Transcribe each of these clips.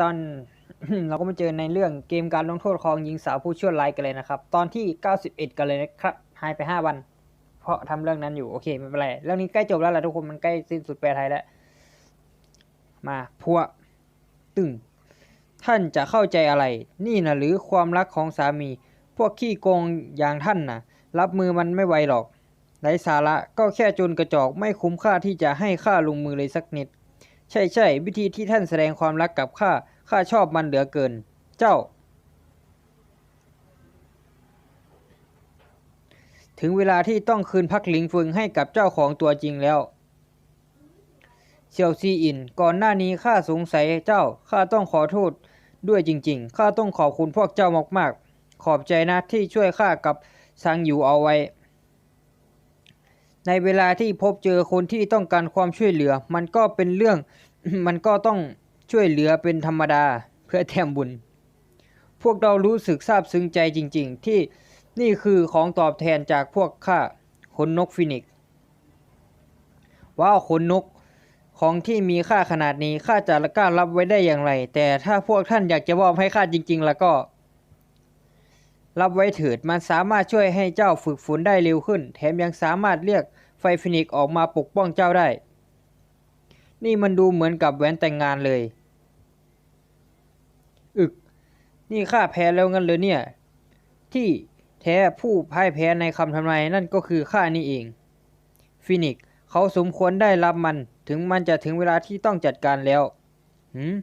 ตอนเราก็มาเจอในเรื่องเกมการลงโทษของหญิงสาวผู้ชั่วร้ายกันเลยนะครับ ตอนที่ 91 กันเลยนะครับหายไป 5 วัน เพราะทำเรื่องนั้นอยู่ โอเคไม่เป็นไร เรื่องนี้ใกล้จบแล้วแหละทุกคนมันใกล้สิ้นสุดแปลไทยแล้ว มาพัวตึงท่านจะเข้าใจอะไร นี่นะหรือความรักของสามี พวกขี้โกงอย่างท่านนะรับมือมันไม่ไหวหรอกไร้สาระก็แค่จนกระจอกไม่คุ้มค่าที่จะให้ค่าลงมือเลยสักนิด ใช่ใช่วิธีที่ท่านแสดงความรักกับข้าข้าชอบมันเหลือเกิน เจ้า ถึงเวลาที่ต้องคืนพักหลิงฟึงให้กับเจ้าของตัวจริงแล้วเซียวซีอิน ก่อนหน้านี้ข้าสงสัยเจ้าข้าต้องขอโทษด้วยจริง ๆข้าต้องขอบคุณพวกเจ้ามากๆ ขอบใจนะที่ช่วยข้ากับซังอยู่เอาไว้ ในเวลาที่พบเจอคนที่ต้องการความช่วยเหลือ มันก็เป็นเรื่อง มันก็ต้องช่วยเหลือเป็นธรรมดาเพื่อแทมบุญ พวกเรารู้สึกซาบซึ้งใจจริง ๆ ที่นี่คือของตอบแทนจากพวกข้าขนนกฟินิกซ์ว้าวขนนกของที่มีค่าขนาดนี้ข้าจะกล้ารับไว้ได้อย่างไร แต่ถ้าพวกท่านอยากจะมอบให้ข้าจริง ๆ แล้วก็ รับไว้เถิดมันสามารถช่วยให้เจ้าฝึกฝนได้เร็วขึ้น แถมยังสามารถเรียก ไฟฟินิกออกมาปกป้องเจ้าได้ นี่มันดูเหมือนกับแหวนแต่งงานเลย อึก นี่ข้าแพ้แล้วงั้นเลยเนี่ย ที่แท้ผู้พ่ายแพ้ในคำทำนายนั่นก็คือข้านี่เอง ฟินิกเขาสมควรได้รับมัน ถึงมันจะถึงเวลาที่ต้องจัดการแล้วหืม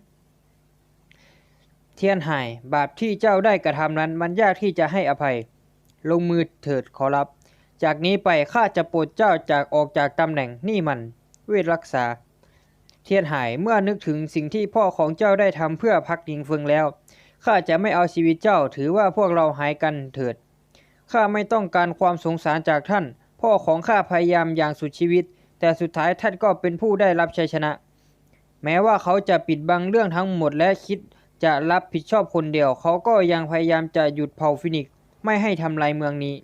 เทียนหายบาปที่เจ้าได้กระทำนั้นมันยากที่จะให้อภัย ลงมือเถิดขอรับ จากนี้ไปข้าจะปลดเจ้าจากออกจากตำแหน่งนี่มัน เวทรักษา เทียนหายเมื่อนึกถึงสิ่งที่พ่อของเจ้าได้ทำเพื่อพักดิงเฟิงแล้วข้าจะไม่เอาชีวิตเจ้าถือว่าพวกเราหายกันเถิดข้าไม่ต้องการความสงสารจากท่าน พ่อของข้าพยายามอย่างสุดชีวิต แต่สุดท้ายท่านก็เป็นผู้ได้รับชัยชนะ แม้ว่าเขาจะปิดบังเรื่องทั้งหมดและคิดจะรับผิดชอบคนเดียว เขาก็ยังพยายามจะหยุดเผ่าฟินิกไม่ให้ทำลายเมืองนี้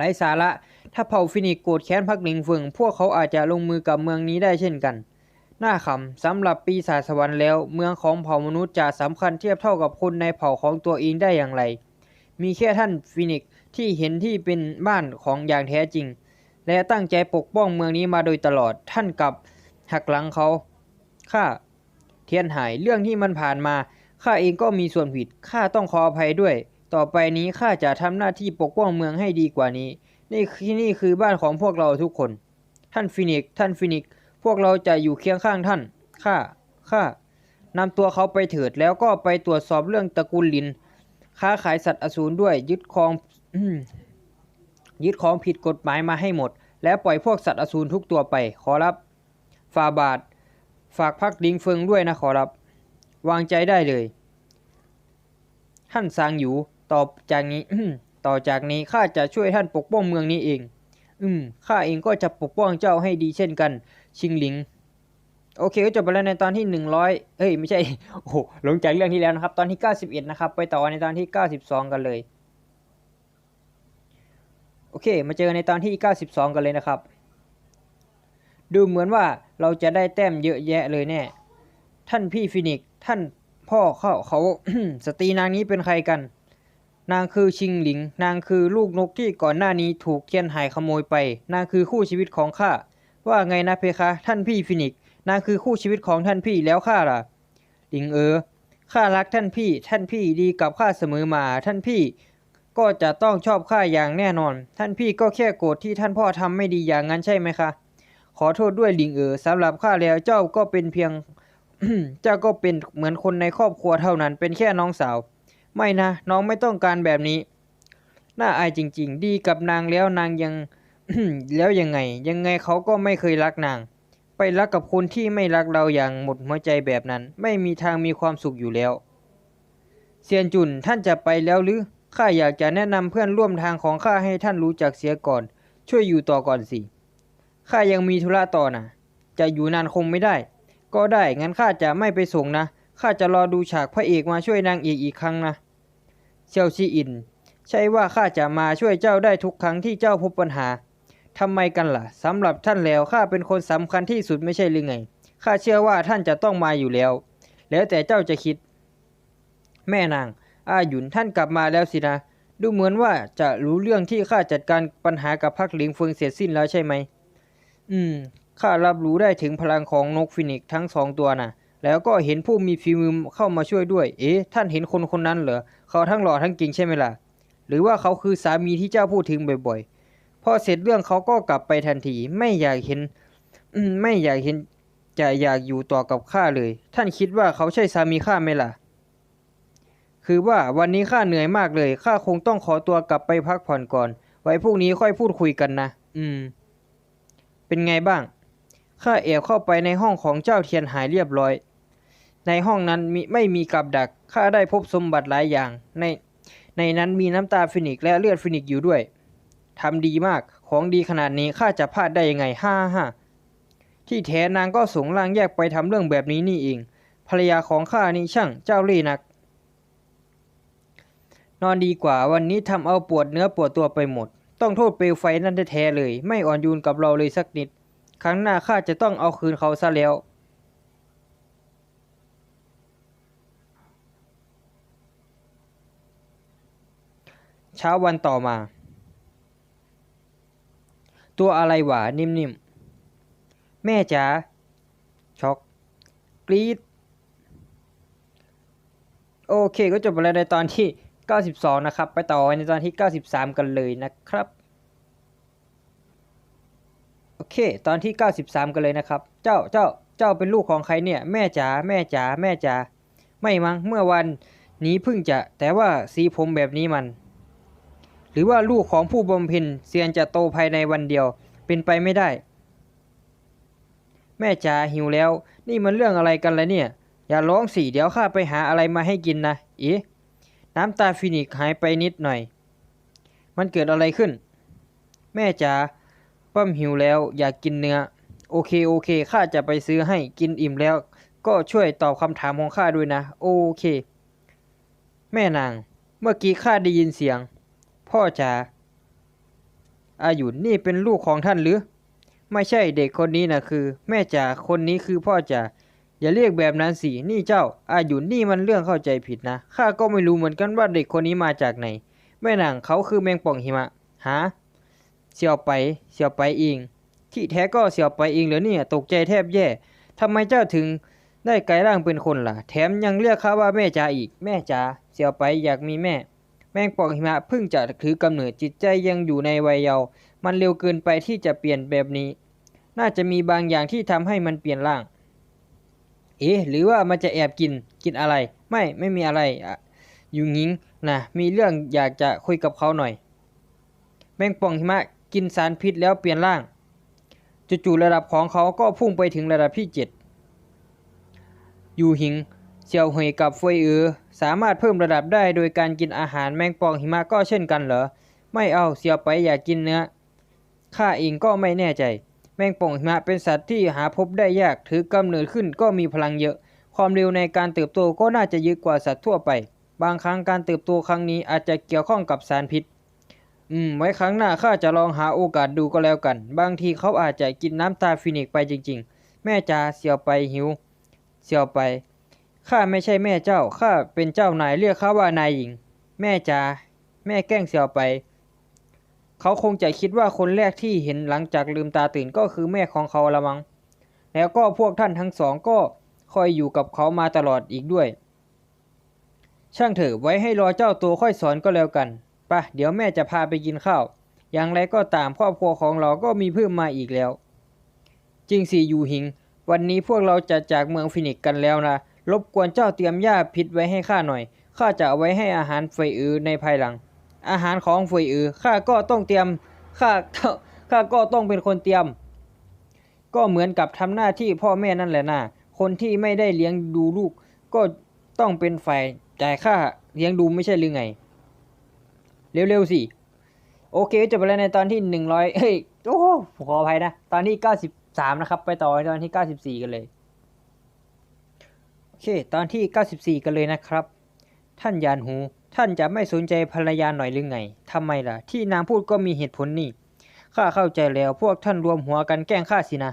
ไร้สาระ ถ้าเผ่าฟินิกโกรธแค้นพักหลิงเฟิงพวกเขาอาจจะลงมือกับเมืองนี้ได้เช่นกันน่าขำสำหรับปีศาจสวรรค์แล้ว เมืองของเผ่ามนุษย์จะสำคัญเทียบเท่ากับคนในเผ่าของตัวเองได้อย่างไร มีแค่ท่านฟินิกที่เห็นที่เป็นบ้านของอย่างแท้จริง และตั้งใจปกป้องเมืองนี้มาโดยตลอดท่านกับหักหลังเขาข้าเทียนหายเรื่องที่มันผ่านมาข้าเองก็มีส่วนผิดข้าต้องขออภัยด้วย ต่อไปนี้ข้าจะทำหน้าที่ปกป้องเมืองให้ดีกว่านี้ นี่ที่นี่คือบ้านของพวกเราทุกคน ท่านฟินิกซ์ท่านฟินิกซ์พวกเราจะอยู่เคียงข้างท่าน ข้า ข้านำตัวเขาไปเถิดแล้วก็ไปตรวจสอบเรื่องตระกูลลิน ค้าขายสัตว์อสูรด้วย ยึดครองยึดของผิดกฎหมายมาให้หมด และปล่อยพวกสัตว์อสูรทุกตัวไป ขอรับ ฟาบาท ฝากพักดิงเฟิงด้วยนะขอรับ วางใจได้เลย ท่านซางอยู่ ต่อจากนี้ต่อจากนี้ข้าจะช่วยท่านปกป้องเมืองนี้เอง อืมข้าเองก็จะปกป้องเจ้าให้ดีเช่นกัน ชิงหลิง โอเคก็จบไปแล้วในตอนที่หนึ่งร้อยเฮ้ยไม่ใช่ โอ้หลงจากเรื่องที่แล้วนะครับ ตอนที่เก้าสิบเอ็ดนะครับไปต่อในตอนที่เก้าสิบสองกันเลย โอเค มาเจอในตอนที่เก้าสิบสองกันเลยนะครับ ดูเหมือนว่าเราจะได้แต้มเยอะแยะเลยแน่ ท่านพี่ฟินิกท่านพ่อเขาเขาสตรีนางนี้เป็นใครกัน นางคือชิงหลิง นางคือลูกนกที่ก่อนหน้านี้ถูกเทียนหายขโมยไป นางคือคู่ชีวิตของข้า ว่าไงนะเพคะ ท่านพี่ฟินิก นางคือคู่ชีวิตของท่านพี่แล้วข้าล่ะ หลิงเออ ข้ารักท่านพี่ ท่านพี่ดีกับข้าเสมอมา ท่านพี่ก็จะต้องชอบข้าอย่างแน่นอน ท่านพี่ก็แค่โกรธที่ท่านพ่อทำไม่ดีอย่างนั้นใช่ไหมคะ ขอโทษด้วยหลิงเออสำหรับข้าแล้วเจ้าก็เป็นเพียง เจ้าก็เป็นเหมือนคนในครอบครัวเท่านั้น เป็นแค่น้องสาว ไม่นะ น้องไม่ต้องการแบบนี้ น่าอายจริง ๆ ดีกับนางแล้วนางยังแล้วยังไง ยังไงเขาก็ไม่เคยรักนาง ไปรักกับคนที่ไม่รักเราอย่างหมดหัวใจแบบนั้น ไม่มีทางมีความสุขอยู่แล้ว เซียนจุนท่านจะไปแล้วหรือข้าอยากจะแนะนำเพื่อนร่วมทางของข้าให้ท่านรู้จักเสียก่อน ช่วยอยู่ต่อก่อนสิข้ายังมีธุระต่อนะจะอยู่นานคงไม่ได้ ก็ได้งั้นข้าจะไม่ไปส่งนะ ข้าจะรอดูฉากพระเอกมาช่วยนางเอกอีกครั้งนะเซียวซีอิน ใช่ว่าข้าจะมาช่วยเจ้าได้ทุกครั้งที่เจ้าพบปัญหาทำไมกันล่ะสำหรับท่านแล้วข้าเป็นคนสำคัญที่สุดไม่ใช่หรือไงข้าเชื่อว่าท่านจะต้องมาอยู่แล้ว แล้วแต่เจ้าจะคิด แม่นาง อาหยุนท่านกลับมาแล้วสินะ ดูเหมือนว่าจะรู้เรื่องที่ข้าจัดการปัญหากับพักหลิงเฟิงเสร็จสิ้นแล้วใช่ไหม อืม ข้ารับรู้ได้ถึงพลังของนกฟินิกซ์ทั้งสองตัวน่ะ แล้วก็เห็นผู้มีฝีมือเข้ามาช่วยด้วย เอ๊ะ ท่านเห็นคนคนนั้นเหรอ เขาทั้งหล่อทั้งเก่งใช่ไหมล่ะ หรือว่าเขาคือสามีที่เจ้าพูดถึงบ่อยๆ พอเสร็จเรื่องเขาก็กลับไปทันที ไม่อยากเห็น อืม ไม่อยากเห็น จะอยากอยู่ต่อกับข้าเลย ท่านคิดว่าเขาใช่สามีข้าไหมล่ะ คือว่าวันนี้ข้าเหนื่อยมากเลย ข้าคงต้องขอตัวกลับไปพักผ่อนก่อน ไว้พรุ่งนี้ค่อยพูดคุยกันนะ อืม เป็นไงบ้าง ข้าแอบเข้าไปในห้องของเจ้าเทียนหายเรียบร้อย ในห้องนั้นมีไม่มีกับดัก ข้าได้พบสมบัติหลายอย่าง ใน ในนั้นมีน้ำตาฟินิกและเลือดฟินิกอยู่ด้วย ทำดีมาก ของดีขนาดนี้ข้าจะพลาดได้ยังไง ฮ่าฮ่าที่แท้นางก็สงร่างแยกไปทำเรื่องแบบนี้นี่เอง ภรรยาของข้านี่ช่างเจ้าเล่ห์นัก นอนดีกว่าวันนี้ทำเอาปวดเนื้อปวดตัวไปหมด ต้องโทษเปลวไฟนั่นแท้ๆเลย ไม่อ่อนโยนกับเราเลยสักนิด ครั้งหน้าข้าจะต้องเอาคืนเขาซะแล้ว เช้าวันต่อมา ตัวอะไรหวานิ่มๆ แม่จ๋าช็อกกรีดโอเคก็จบไปแล้วในตอนที่ 92 นะครับ ไปต่อในตอนที่ 93 กันเลยนะครับ โอเค ตอนที่ 93 กันเลยนะครับ เจ้าเจ้าเจ้าเป็นลูกของใครเนี่ย แม่จ๋าแม่จ๋าแม่จ๋าไม่มั้งเมื่อวันนี้เพิ่งจะแต่ว่าสีผมแบบนี้มัน หรือว่าลูกของผู้บำเพ็ญเซียนจะโตภายในวันเดียว เป็นไปไม่ได้ แม่จ๋าหิวแล้ว นี่มันเรื่องอะไรกันล่ะเนี่ย อย่าร้องสิเดี๋ยวข้าไปหาอะไรมาให้กินนะเอ๊ะน้ำตาฟินิกหายไปนิดหน่อย มันเกิดอะไรขึ้น แม่จ๋าป้มหิวแล้วอยากกินเนื้อ โอเคโอเคข้าจะไปซื้อให้กินอิ่มแล้ว ก็ช่วยตอบคำถามของข้าด้วยนะ โอเค แม่นาง เมื่อกี้ข้าได้ยินเสียง พ่อจ๋าอายุนนี่เป็นลูกของท่านหรือ ไม่ใช่เด็กคนนี้นะคือ แม่จ๋าคนนี้คือพ่อจ๋าอย่าเรียกแบบนั้นสินี่เจ้า อายุนนี่มันเรื่องเข้าใจผิดนะข้าก็ไม่รู้เหมือนกันว่าเด็กคนนี้มาจากไหนแม่นางเขาคือแมงป่องหิมะหาเสี่ยวไปเสี่ยวไปเองที่แท้ก็เสี่ยวไปเองเหรอเนี่ยตกใจแทบแย่ทำไมเจ้าถึงได้กลายร่างเป็นคนล่ะ แถมยังเรียกข้าว่าแม่จ๋าอีก แม่จ๋าเสี่ยวไปอยากมีแม่ แมงป่องหิมะเพิ่งจะถือกำเนิดจิตใจยังอยู่ในวัยเยาว์มันเร็วเกินไปที่จะเปลี่ยนแบบนี้ น่าจะมีบางอย่างที่ทำให้มันเปลี่ยนร่าง เอ๊ะหรือว่ามันจะแอบกินกินอะไร ไม่ไม่มีอะไรอะอยู่งิงนะมีเรื่องอยากจะคุยกับเขาหน่อย แมงป่องหิมะกินสารพิษแล้วเปลี่ยนร่างจู่ๆระดับของเขาก็พุ่งไปถึงระดับที่เจ็ดยูหิง เซียวเหยกับเฟยเออสามารถเพิ่มระดับได้โดยการกินอาหารแมงป่องหิมะก็เช่นกันเหรอ ไม่เอาเซียวไปอยากกินเนื้อข้าเองก็ไม่แน่ใจ แมงป่องหิมะเป็นสัตว์ที่หาพบได้ยากถือกำเนิดขึ้นก็มีพลังเยอะ ความเร็วในการเติบโตก็น่าจะเยอะกว่าสัตว์ทั่วไป บางครั้งการเติบโตครั้งนี้อาจจะเกี่ยวข้องกับสารพิษ อืม ไว้ครั้งหน้าข้าจะลองหาโอกาสดูก็แล้วกัน บางทีเขาอาจจะกินน้ำตาฟินิกไปจริง ๆ แม่จ๋าเสียวไปหิว เสียวไป ข้าไม่ใช่แม่เจ้า ข้าเป็นเจ้านายเรียกข้าว่านายหญิง แม่จ๋า แม่แกล้งเสียวไป เขาคงจะคิดว่าคนแรกที่เห็นหลังจากลืมตาตื่นก็คือแม่ของเขาละมัง้ง แล้วก็พวกท่านทั้งสองก็คอยอยู่กับเขามาตลอดอีกด้วย ช่างเถอะไว้ให้รอเจ้าตัวค่อยสอนก็แล้วกันปะเดี๋ยวแม่จะพาไปกินข้าว อย่างไรก็ตามครอบครัวของเราก็มีเพิ่มมาอีกแล้ว จริงสิยูหิง วันนี้พวกเราจะจากเมืองฟินิกซ์กันแล้วนะ รบกวนเจ้าเตรียมหญ้าพิษไว้ให้ข้าหน่อย ข้าจะเอาไว้ให้อาหารเฟยอือในภายหลัง อาหารของเฟยอือข้าก็ต้องเตรียม ข้า ข้าก็ต้องเป็นคนเตรียม ก็เหมือนกับทำหน้าที่พ่อแม่นั่นแหละนะคนที่ไม่ได้เลี้ยงดูลูก ก็ต้องเป็นฝ่ายจ่ายค่าเลี้ยงดูไม่ใช่หรือไง เร็วๆสิ โอเคจบไปแล้วในตอนที่หนึ่งร้อยเฮ้ย โอ้ขออภัยนะ ตอนที่เก้าสิบสามนะครับ ไปต่อในตอนที่เก้าสิบสี่กันเลย เค ตอนที่เก้าสิบสี่กันเลยนะครับ ท่านยานหู ท่านจะไม่สนใจภรรยาหน่อยหรือไงทำไมล่ะ ที่นางพูดก็มีเหตุผลนี่ ข้าเข้าใจแล้วพวกท่านรวมหัวกันแกล้งข้าสินะ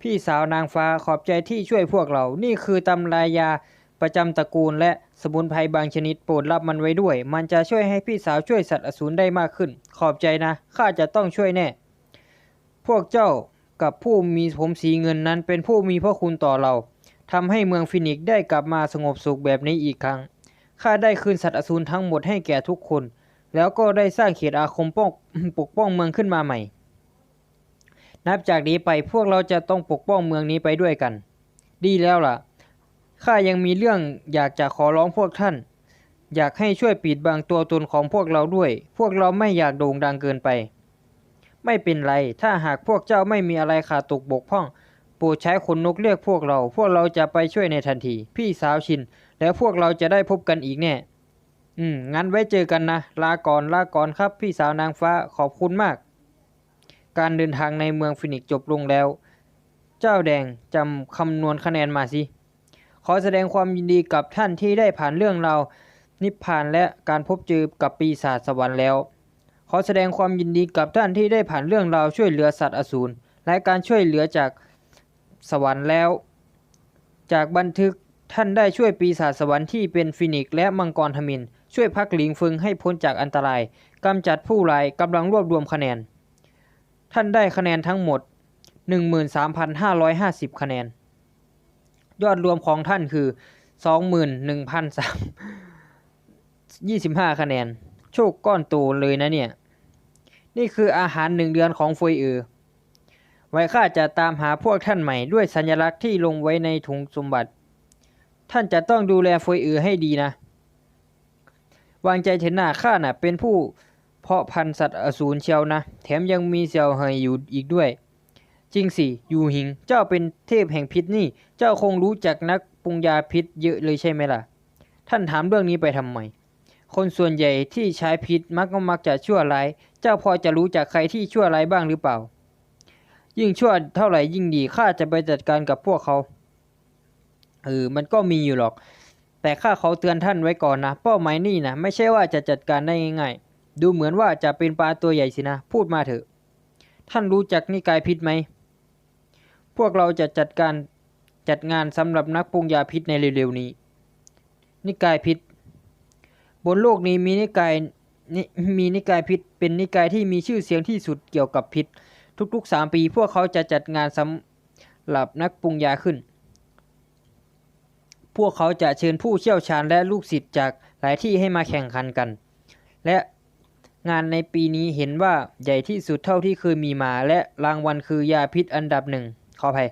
พพี่สาวนางฟ้าขอบใจที่ช่วยพวกเรา นี่คือตำรายาประจำตระกูลและสมุนไพรบางชนิดโปรดรับมันไว้ด้วย มันจะช่วยให้พี่สาวช่วยสัตว์อสูรได้มากขึ้น ขอบใจนะ ข้าจะต้องช่วยแน่ พวกเจ้า กับผู้มีผมสีเงินนั้นเป็นผู้มีพระคุณต่อเราทำให้เมืองฟินิกซ์ได้กลับมาสงบสุขแบบนี้อีกครั้ง ข้าได้คืนสัตว์อสูรทั้งหมดให้แก่ทุกคน แล้วก็ได้สร้างเขตอาคมป้องปกป้องเมืองขึ้นมาใหม่ นับจากนี้ไปพวกเราจะต้องปกป้องเมืองนี้ไปด้วยกัน ดีแล้วล่ะ ข้ายังมีเรื่องอยากจะขอร้องพวกท่าน อยากให้ช่วยปิดบังตัวตนของพวกเราด้วย พวกเราไม่อยากโด่งดังเกินไป ไม่เป็นไร ถ้าหากพวกเจ้าไม่มีอะไรขาดตกบกพร่องโปรดใช้ขนนกเรียกพวกเรา พวกเราจะไปช่วยในทันที พี่สาวชิน แล้วพวกเราจะได้พบกันอีกแน่ อืม งั้นไว้เจอกันนะ ลาก่อน ลาก่อนครับ พี่สาวนางฟ้า ขอบคุณมาก การเดินทางในเมืองฟินิกจบลงแล้ว เจ้าแดงจำคำนวณคะแนนมาสิ ขอแสดงความยินดีกับท่านที่ได้ผ่านเรื่องเรา นิพพานและการพบเจอกับปีศาจสวรรค์แล้ว ขอแสดงความยินดีกับท่านที่ได้ผ่านเรื่องราวช่วยเหลือสัตว์อสูรและการช่วยเหลือจากสวรรค์แล้ว จากบันทึกท่านได้ช่วยปีศาจสวรรค์ที่เป็นฟินิกและมังกรทมิน ช่วยพักหลิงฟึงให้พ้นจากอันตรายกำจัดผู้ร้ายกำลังรวบรวมคะแนน ท่านได้คะแนนทั้งหมด 13,550 คะแนน ยอดรวมของท่านคือ 21,325 คะแนน โชคก้อนโตเลยนะเนี่ย นี่คืออาหารหนึ่งเดือนของเฟยเออไว้ข้าจะตามหาพวกท่านใหม่ด้วยสัญลักษณ์ที่ลงไว้ในถุงสมบัติ ท่านจะต้องดูแลเฟยเออให้ดีนะ วางใจเถอะหน้าข้าน่ะ เป็นผู้เพาะพันธุ์สัตว์อสูรเชียวนะ แถมยังมีเสี่ยวเหยอยู่อีกด้วยจริงสิยูหิง เจ้าเป็นเทพแห่งพิษนี่ เจ้าคงรู้จักนักปรุงยาพิษเยอะเลยใช่ไหมล่ะ ท่านถามเรื่องนี้ไปทำไม คนส่วนใหญ่ที่ใช้พิษมักก็มักจะชั่วร้าย เจ้าพอจะรู้จักใครที่ชั่วร้ายบ้างหรือเปล่า ยิ่งชั่วเท่าไหร่ยิ่งดี ข้าจะไปจัดการกับพวกเขา เออ มันก็มีอยู่หรอก แต่ข้าเขาเตือนท่านไว้ก่อนนะ เป้าหมายนี่นะไม่ใช่ว่าจะจัดการได้ง่ายๆ ดูเหมือนว่าจะเป็นปลาตัวใหญ่สินะ พูดมาเถอะ ท่านรู้จักนิกายพิษไหม พวกเราจะจัดการจัดงานสำหรับนักปรุงยาพิษในเร็วๆนี้ นิกายพิษ บนโลกนี้มีนิกายนมีนิกายพิษเป็นนิกายที่มีชื่อเสียงที่สุดเกี่ยวกับพิษ ทุกๆสามปี พวกเขาจะจัดงานสำหรับนักปรุงยาขึ้น พวกเขาจะเชิญผู้เชี่ยวชาญและลูกศิษย์จากหลายที่ให้มาแข่งขันกัน และงานในปีนี้เห็นว่าใหญ่ที่สุดเท่าที่เคยมีมา และรางวัลคือยาพิษอันดับหนึ่งขออภัย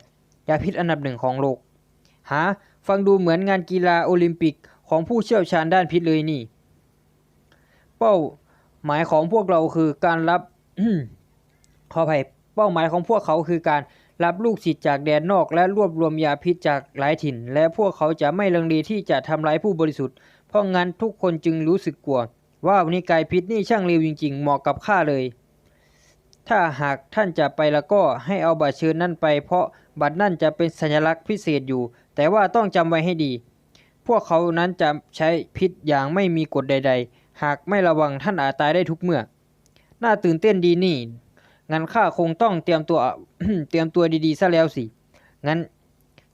ยาพิษอันดับหนึ่งของโลก หา ฟังดูเหมือนงานกีฬาโอลิมปิกของผู้เชี่ยวชาญด้านพิษเลยนี่ เป้าหมายของพวกเราคือการรับขออภัยเป้าหมายของพวกเขาคือการรับลูกศิษย์จากแดนนอกและรวบรวมยาพิษจากหลายถิ่น และพวกเขาจะไม่ลังเลที่จะทำร้ายผู้บริสุทธิ์ เพราะงั้นทุกคนจึงรู้สึกกลัว ว่านิกายพิษนี่ช่างเร็วจริง ๆ เหมาะกับข้าเลย ถ้าหากท่านจะไปแล้วก็ให้เอาบัตรเชิญนั่นไป เพราะบัตรนั่นจะเป็นสัญลักษณ์พิเศษอยู่ แต่ว่าต้องจำไว้ให้ดี พวกเขานั้นจะใช้พิษอย่างไม่มีกฎใด ๆ หากไม่ระวังท่านอาจตายได้ทุกเมื่อ น่าตื่นเต้นดีนี่ งั้นข้าคงต้องเตรียมตัว เตรียมตัวดีๆซะแล้วสิ งั้น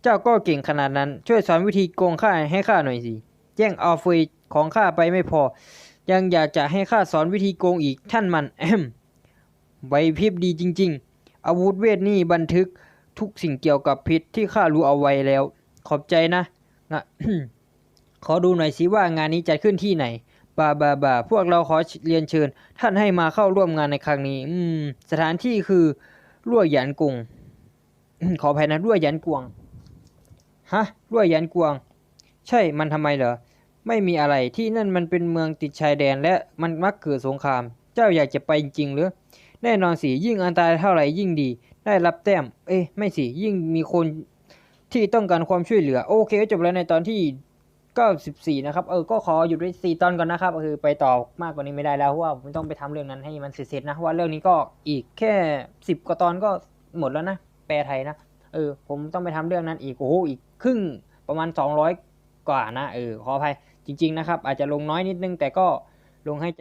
เจ้าก็เก่งขนาดนั้น ช่วยสอนวิธีโกงข้าให้ข้าหน่อยสิแจ้งเอาเฟยของข้าไปไม่พอ ยังอยากจะให้ข้าสอนวิธีโกงอีก ท่านมันแอมไวพริบดีจริง ๆ อาวุธเวทนี่บันทึกทุกสิ่งเกี่ยวกับพิษที่ข้ารู้เอาไว้แล้ว ขอบใจนะงะขอดูหน่อยสิว่างานนี้จัดขึ้นที่ไหน บาบาบาพวกเราขอเรียนเชิญ ท่านให้มาเข้าร่วมงานในครั้งนี้ อืม สถานที่คือรั่วหยันกงขออภัยนะรั่วหยันกวง ฮะรั่วหยันกวง ใช่ มันทำไมเหรอ ไม่มีอะไร ที่นั่นมันเป็นเมืองติดชายแดนและมันมักเกิดสงคราม เจ้าอยากจะไปจริงๆหรือ แน่นอนสิ ยิ่งอันตรายเท่าไหร่ยิ่งดี ได้รับแต้ม เอ้ยไม่สิ ยิ่งมีคนที่ต้องการความช่วยเหลือ โอเคจบแล้วในตอนที่ ก็14นะครับเออก็ขอหยุดไว้4ตอนก่อนนะครับคือไปต่อมากกว่านี้ไม่ได้แล้วเพราะว่าผมต้องไปทำเรื่องนั้นให้มันเสร็จๆนะว่าเรื่องนี้ก็อีกแค่10กว่าตอนก็หมดแล้วนะแปลไทยนะเออผมต้องไปทำเรื่องนั้นอีกโอ้โหอีกครึ่งประมาณ200กว่านะเออขออภัยจริง ๆนะครับ อาจจะลงน้อยนิดนึงแต่ก็ลงให้